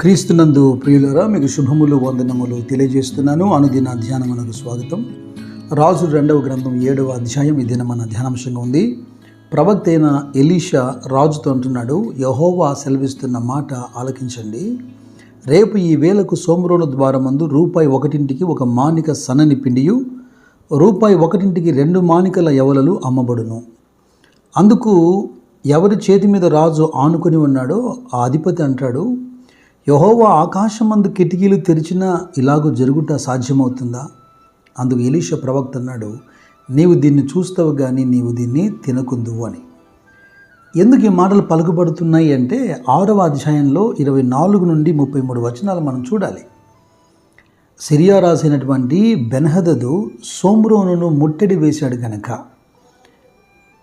క్రీస్తునందు ప్రియులరా మీకు శుభములు వందనములు తెలియజేస్తున్నాను. అనుదిన ధ్యానమునకు స్వాగతం. రాజు రెండవ గ్రంథం ఏడవ అధ్యాయం ఇదిన మన ధ్యానాంశంగా ఉంది. ప్రవక్త అయిన ఎలీషా రాజుతో అంటున్నాడు యహోవా సెలవిస్తున్న మాట ఆలకించండి. రేపు ఈ వేలకు సోమరోను ద్వారమందు రూపాయి ఒకటింటికి ఒక మానిక సన్నని పిండియు రూపాయి ఒకటింటికి రెండు మానికల యవలలు అమ్మబడును. అందుకు ఎవరి చేతి మీద రాజు ఆనుకొని ఉన్నాడో ఆ అధిపతి అంటాడు యహోవా ఆకాశమందు కిటికీలు తెరిచినా ఇలాగూ జరుగుట సాధ్యమవుతుందా? అందుకు ఎలీష ప్రవక్త అన్నాడు నీవు దీన్ని చూస్తావు కానీ నీవు దీన్ని తినకుందువు అని. ఎందుకు ఈ మాటలు పలుకుబడుతున్నాయి అంటే ఆరవ అధ్యాయంలో ఇరవై నాలుగు నుండి ముప్పై మూడు వచనాలు మనం చూడాలి. సిరియా రాసినటువంటి బెన్హదదు సోమ్రోనును ముట్టడి వేశాడు గనక.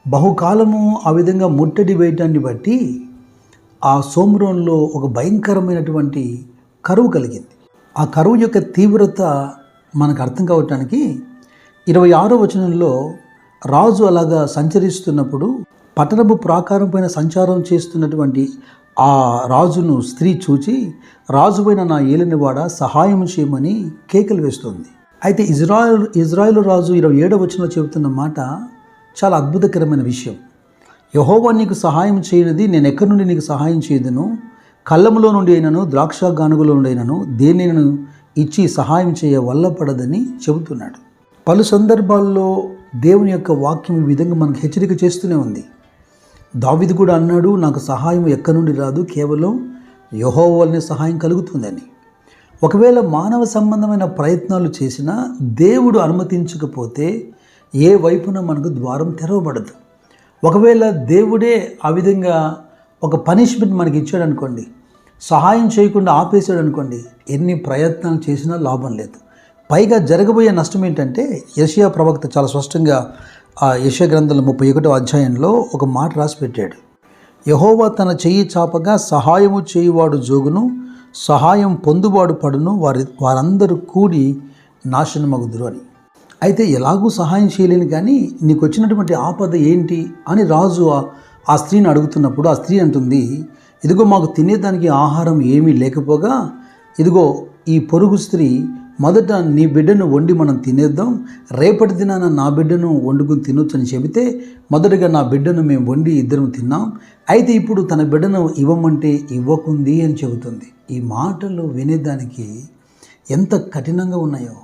బహుకాలము ఆ విధంగా ముట్టడి వేయటాన్ని బట్టి ఆ సోమ్రోన్లో ఒక భయంకరమైనటువంటి కరువు కలిగింది. ఆ కరువు యొక్క తీవ్రత మనకు అర్థం కావటానికి ఇరవై ఆరో వచనంలో రాజు అలాగా సంచరిస్తున్నప్పుడు పట్టణపు ప్రాకారం పైన సంచారం చేస్తున్నటువంటి ఆ రాజును స్త్రీ చూచి రాజుపైన నా ఏలినవాడ సహాయం చేయమని కేకలు వేస్తుంది. అయితే ఇజ్రాయల్ ఇజ్రాయెల్ రాజు ఇరవై ఏడవ వచనంలో చెబుతున్న మాట చాలా అద్భుతకరమైన విషయం. యహోవా నీకు సహాయం చేయనిది నేను ఎక్కడి నుండి నీకు సహాయం చేయదును? కళ్ళములో నుండి అయినను ద్రాక్ష గానుగులో నుండి అయినను దేనిని ఇచ్చి సహాయం చేయ వల్లపడదని చెబుతున్నాడు. పలు సందర్భాల్లో దేవుని యొక్క వాక్యం ఈ విధంగా మనకు హెచ్చరిక చేస్తూనే ఉంది. దావిది కూడా అన్నాడు నాకు సహాయం ఎక్కడి నుండి రాదు? కేవలం యహో వల్లనే సహాయం కలుగుతుందని. ఒకవేళ మానవ సంబంధమైన ప్రయత్నాలు చేసినా దేవుడు అనుమతించకపోతే ఏ వైపున మనకు ద్వారం తెరవబడదు. ఒకవేళ దేవుడే ఆ విధంగా ఒక పనిష్మెంట్ మనకి ఇచ్చాడు అనుకోండి సహాయం చేయకుండా ఆపేశాడు అనుకోండి ఎన్ని ప్రయత్నాలు చేసినా లాభం లేదు. పైగా జరగబోయే నష్టం ఏంటంటే యషియా ప్రవక్త చాలా స్పష్టంగా ఆ యశ గ్రంథంలో ముప్పై ఒకటో అధ్యాయంలో ఒక మాట రాసి పెట్టాడు. యహోవా తన చెయ్యి చాపగా సహాయము చేయువాడు జోగును సహాయం పొందువాడు పడును వారి వారందరూ కూడి నాశనమగుదురు అని. అయితే ఎలాగూ సహాయం చేయలేను కానీ నీకు వచ్చినటువంటి ఆపద ఏంటి అని రాజు ఆ- స్త్రీని అడుగుతున్నప్పుడు ఆ స్త్రీ అంటుంది ఇదిగో మాకు తినేదానికి ఆహారం ఏమీ లేకపోగా ఇదిగో ఈ పొరుగు స్త్రీ మొదట నీ బిడ్డను వండి మనం తినేద్దాం రేపటి దినాన నా బిడ్డను వండుకుని తినొచ్చు అని చెబితే మొదటగా నా బిడ్డను మేము వండి ఇద్దరం తిన్నాం. అయితే ఇప్పుడు తన బిడ్డను ఇవ్వమంటే ఇవ్వకుంది అని చెబుతుంది. ఈ మాటలు వినేదానికి ఎంత కఠినంగా ఉన్నాయో.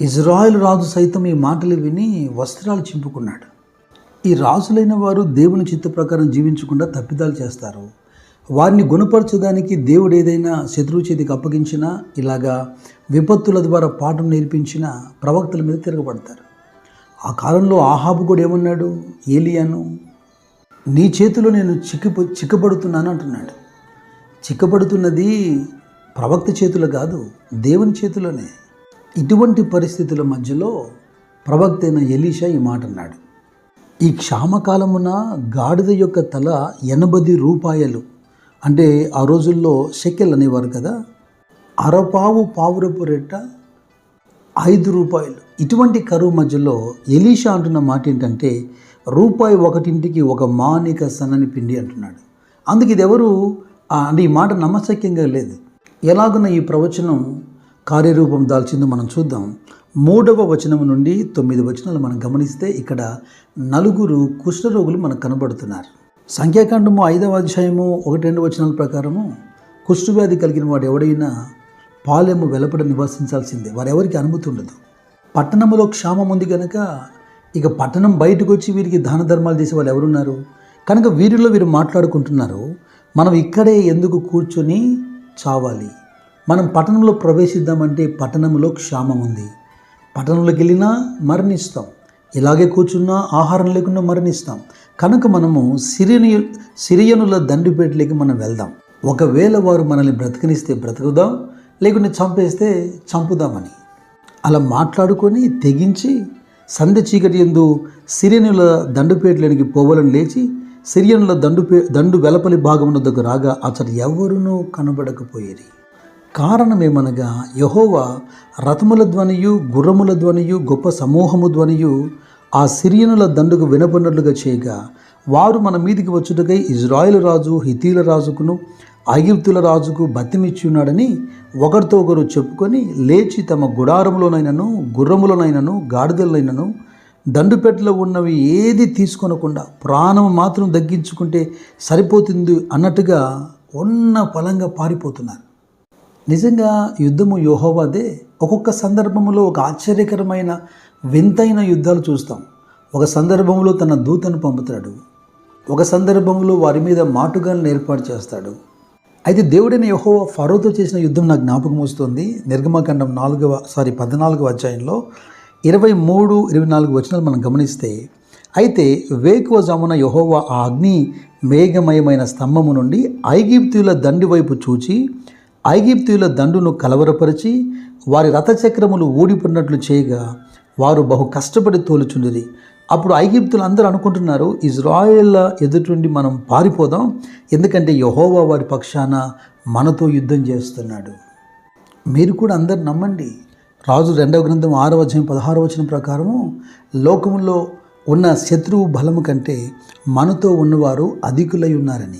ఇజ్రాయెల్ రాజు సైతం ఈ మాటలు విని వస్త్రాలు చింపుకున్నాడు. ఈ రాజులైన వారు దేవుని చిత్త ప్రకారం జీవించకుండా తప్పిదాలు చేస్తారు. వారిని గుణపరచడానికి దేవుడు ఏదైనా శత్రువు చేతికి అప్పగించినా ఇలాగా విపత్తుల ద్వారా పాఠం నేర్పించిన ప్రవక్తల మీద తిరగబడతారు. ఆ కాలంలో ఆహాబు కూడా ఏమన్నాడు? ఏలియాను నీ చేతిలో నేను చిక్కిపో చిక్కబడుతున్నాను అంటున్నాడు. చిక్కబడుతున్నది ప్రవక్త చేతులు కాదు దేవుని చేతిలోనే. ఇటువంటి పరిస్థితుల మధ్యలో ప్రవక్త అయిన ఎలీషా ఈ మాట అన్నాడు ఈ క్షామకాలమున గాడిద యొక్క తల ఎనభై రూపాయలు. అంటే ఆ రోజుల్లో షెకెల్ అనేవారు కదా అరపావు పావురపు రెట్ట ఐదు రూపాయలు. ఇటువంటి కరువు మధ్యలో ఎలీషా అంటున్న మాట ఏంటంటే రూపాయి ఒకటింటికి ఒక మానిక సన్నని పిండి అంటున్నాడు. అందుకు ఇది ఎవరు అంటే ఈ మాట నమ్మశక్యంగా లేదు. ఎలాగున్న ఈ ప్రవచనం కార్యరూపం దాల్చిందో మనం చూద్దాం. మూడవ వచనం నుండి తొమ్మిది వచనాలు మనం గమనిస్తే ఇక్కడ నలుగురు కుష్ఠరోగులు మనకు కనబడుతున్నారు. సంఖ్యాకాండము ఐదవ అధ్యాయము ఒకటి రెండు వచనాల ప్రకారము కుష్ఠవ్యాధి కలిగిన వాడు ఎవడైనా పాలెము వెలపడ నివసించాల్సిందే. వారెవరికి అనుమతి ఉండదు పట్టణంలో క్షామం ఉంది కనుక ఇక పట్టణం బయటకు వచ్చి వీరికి దాన ధర్మాలు చేసే వాళ్ళు ఎవరున్నారు? కనుక వీరిలో వీరు మాట్లాడుకుంటున్నారు మనం ఇక్కడే ఎందుకు కూర్చొని చావాలి? మనం పట్టణంలో ప్రవేశిద్దామంటే పట్టణంలో క్షామం ఉంది. పట్టణంలోకి వెళ్ళినా మరణిస్తాం. ఇలాగే కూర్చున్నా ఆహారం లేకుండా మరణిస్తాం. కనుక మనము సిరియను సిరియనుల దండుపేటలోకి మనం వెళ్దాం. ఒకవేళ వారు మనల్ని బ్రతకనిస్తే బ్రతుకుదాం లేకుంటే చంపేస్తే చంపుదామని. అలా మాట్లాడుకొని తెగించి సంధ్య చీకటి ఎందు సిరియనుల దండుపేటలోనికి పోవాలని లేచి సిరియనుల దండుపే దండు వెలపలి భాగం దగ్గర రాగా అతడు ఎవరునూ కనబడకపోయేది. కారణమేమనగా యహోవా రథముల ధ్వనియు గుర్రముల ధ్వనియు గొప్ప సమూహము ధ్వనియు ఆ సిరియనుల దండుకు వినపడినట్లుగా చేయగా వారు మన మీదికి వచ్చుటకై ఇజ్రాయిల్ రాజు హితీల రాజుకును ఐగిప్తుల రాజుకు బతిమిచ్చి ఉన్నాడని ఒకరితో ఒకరు చెప్పుకొని లేచి తమ గుడారములోనైనను గుర్రములోనైనను గాడిదలైనను దండుపెట్టలో ఉన్నవి ఏది తీసుకొనకుండా ప్రాణం మాత్రం దగ్గించుకుంటే సరిపోతుంది అన్నట్టుగా ఉన్న ఫలంగా పారిపోతున్నారు. నిజంగా యుద్ధము యోహోవాదే. ఒక్కొక్క సందర్భంలో ఒక ఆశ్చర్యకరమైన వింతైన యుద్ధాలు చూస్తాం. ఒక సందర్భంలో తన దూతను పంపుతాడు. ఒక సందర్భంలో వారి మీద మాటుగాలను ఏర్పాటు చేస్తాడు. అయితే దేవుడైన యహోవా ఫరోతో చేసిన యుద్ధం నాకు జ్ఞాపకం వస్తుంది. నిర్గమకాండం నాలుగవ సారీ పద్నాలుగవ అధ్యాయంలో ఇరవై మూడు ఇరవై నాలుగు వచనాలు మనం గమనిస్తే అయితే వేకువ జమున యహోవా ఆ అగ్ని మేఘమయమైన స్తంభము నుండి ఐగిప్తుల దండి వైపు చూచి ఐగిప్తుల దండును కలవరపరిచి వారి రథచక్రములు ఊడిపడినట్లు చేయగా వారు బహు కష్టపడి తోలుచుండిరి. అప్పుడు ఐగిప్తులు అందరూ అనుకుంటున్నారు ఇజ్రాయేళ్ళ ఎదుటి మనం పారిపోదాం ఎందుకంటే యహోవా వారి పక్షాన మనతో యుద్ధం చేస్తున్నాడు. మీరు కూడా అందరు నమ్మండి. రాజు రెండవ గ్రంథం ఆరవ వచనం పదహారవ వచనం ప్రకారము లోకములో ఉన్న శత్రువు బలము కంటే మనతో ఉన్నవారు అధికులై ఉన్నారని.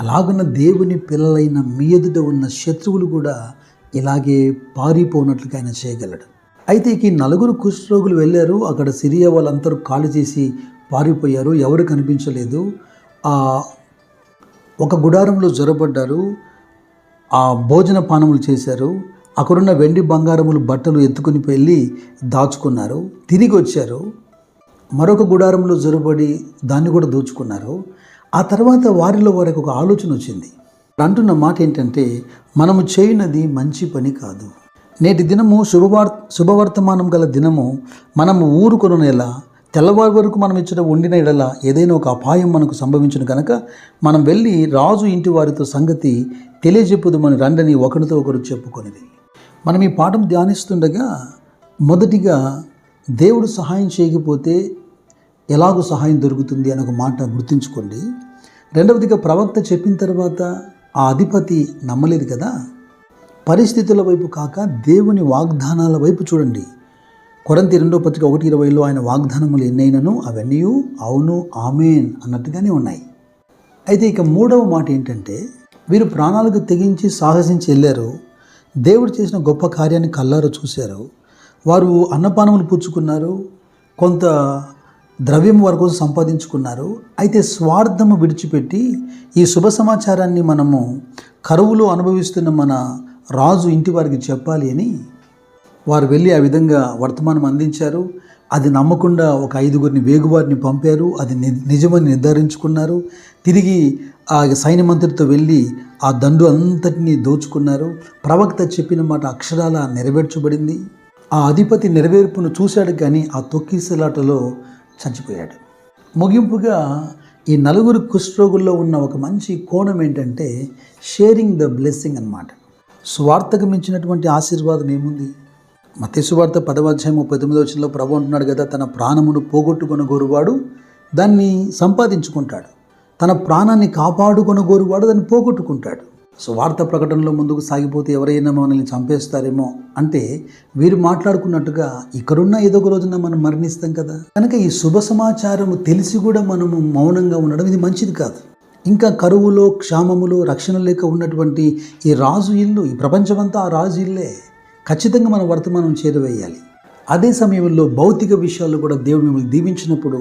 అలాగున్న దేవుని పిల్లలైన మీ ఎదుట ఉన్న శత్రువులు కూడా ఇలాగే పారిపోనట్లుగా ఆయన చేయగలడు. అయితే ఇక ఈ నలుగురు కుష్ఠరోగులు వెళ్ళారు. అక్కడ సిరియా వాళ్ళందరూ ఖాళీ చేసి పారిపోయారు. ఎవరు కనిపించలేదు. ఆ ఒక గుడారంలో జ్వరపడ్డారు ఆ భోజన పానములు చేశారు. అక్కడున్న వెండి బంగారములు బట్టలు ఎత్తుకుని వెళ్ళి దాచుకున్నారు. తిరిగి వచ్చారు. మరొక గుడారంలో జొరబడి దాన్ని కూడా దోచుకున్నారు. ఆ తర్వాత వారిలో వారికి ఒక ఆలోచన వచ్చింది. అంటున్న మాట ఏంటంటే మనము చేయనది మంచి పని కాదు. నేటి దినము శుభవార్ శుభవర్తమానం గల దినము మనము ఊరుకొనునేలా తెల్లవారి వరకు మనం ఇచ్చిన వండిన ఎడల ఏదైనా ఒక అపాయం మనకు సంభవించిన కనుక మనం వెళ్ళి రాజు ఇంటి వారితో సంగతి తెలియజెప్పుదామని రండని ఒకరితో ఒకరు చెప్పుకొనిది మనం ఈ పాఠం ధ్యానిస్తుండగా మొదటిగా దేవుడు సహాయం చేయకపోతే ఎలాగో సహాయం దొరుకుతుంది అని ఒక మాట గుర్తుంచుకోండి. రెండవదిగా ప్రవక్త చెప్పిన తర్వాత ఆ అధిపతి నమ్మలేదు కదా? పరిస్థితుల వైపు కాక దేవుని వాగ్దానాల వైపు చూడండి. కొరంతి రెండో పత్రిక ఒకటి ఇరవైలో ఆయన వాగ్దానములు ఎన్నైనను అవన్నీ అవును ఆమెన్ అన్నట్టుగానే ఉన్నాయి. అయితే ఇక మూడవ మాట ఏంటంటే వీరు ప్రాణాలకు తెగించి సాహసించి వెళ్ళారు. దేవుడు చేసిన గొప్ప కార్యాన్ని కల్లారో చూశారు. వారు అన్నపానములు పుచ్చుకున్నారు. కొంత ద్రవ్యం వరకు సంపాదించుకున్నారు. అయితే స్వార్థము విడిచిపెట్టి ఈ శుభ సమాచారాన్ని మనము కరువులో అనుభవిస్తున్న మన రాజు ఇంటి వారికి చెప్పాలి అని వారు వెళ్ళి ఆ విధంగా వర్తమానం అందించారు. అది నమ్మకుండా ఒక ఐదుగురిని వేగువారిని పంపారు. అది ని నిజమని నిర్ధారించుకున్నారు. తిరిగి ఆ సైన్యమంత్రితో వెళ్ళి ఆ దండు అంతటినీ దోచుకున్నారు. ప్రవక్త చెప్పిన మాట అక్షరాల నెరవేర్చబడింది. ఆ అధిపతి నెరవేర్పును చూశాడు కానీ ఆ తొక్కిసలాటలో చచ్చిపోయాడు ముగింపుగా ఈ నలుగురు కుష్ఠరోగుల్లో ఉన్న ఒక మంచి కోణం ఏంటంటే షేరింగ్ ద బ్లెస్సింగ్ అన్నమాట. స్వార్థకు మించినటువంటి ఆశీర్వాదం ఏముంది? మత్స్య సువార్త పదవాధ్యాయం ముప్పై తొమ్మిదో వచ్చినలో ప్రభు అంటున్నాడు కదా తన ప్రాణమును పోగొట్టుకున్న గోరువాడు దాన్ని సంపాదించుకుంటాడు. తన ప్రాణాన్ని కాపాడుకున్న గోరువాడు దాన్ని పోగొట్టుకుంటాడు. స్వార్థ ప్రకటనలో ముందుకు సాగిపోతే ఎవరైనా మనల్ని చంపేస్తారేమో అంటే వీరు మాట్లాడుకున్నట్టుగా ఇక్కడున్న ఏదో ఒక రోజున మనం మరణిస్తాం కదా. కనుక ఈ శుభ సమాచారము తెలిసి కూడా మనము మౌనంగా ఉండడం ఇది మంచిది కాదు. ఇంకా కరువులో క్షామములో రక్షణ లేక ఉన్నటువంటి ఈ రాజు ఇల్లు ఈ ప్రపంచమంతా ఆ రాజు ఇల్లే ఖచ్చితంగా మన వర్తమానం చేరవేయాలి అదే సమయంలో భౌతిక విషయాల్లో కూడా దేవుడు మిమ్మల్ని దీవించినప్పుడు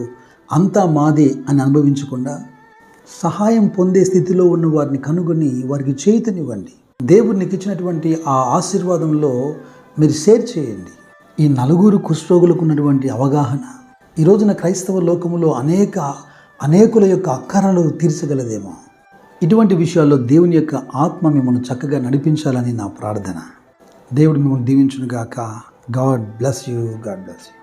అంతా మాదే అని అనుభవించకుండా సహాయం పొందే స్థితిలో ఉన్న వారిని కనుగొని వారికి చేయుతనివ్వండి. దేవుడు నీకు ఇచ్చినటువంటి ఆ ఆశీర్వాదంలో మీరు షేర్ చేయండి. ఈ నలుగురు కుష్ఠరోగులకు ఉన్నటువంటి అవగాహన ఈ రోజున క్రైస్తవ లోకములో అనేక అనేకుల యొక్క అక్కరలు తీర్చగలదేమో. ఇటువంటి విషయాల్లో దేవుని యొక్క ఆత్మ మిమ్మల్ని చక్కగా నడిపించాలని నా ప్రార్థన. దేవుడు మిమ్మల్ని దీవించునుగాక. God bless you. God bless you.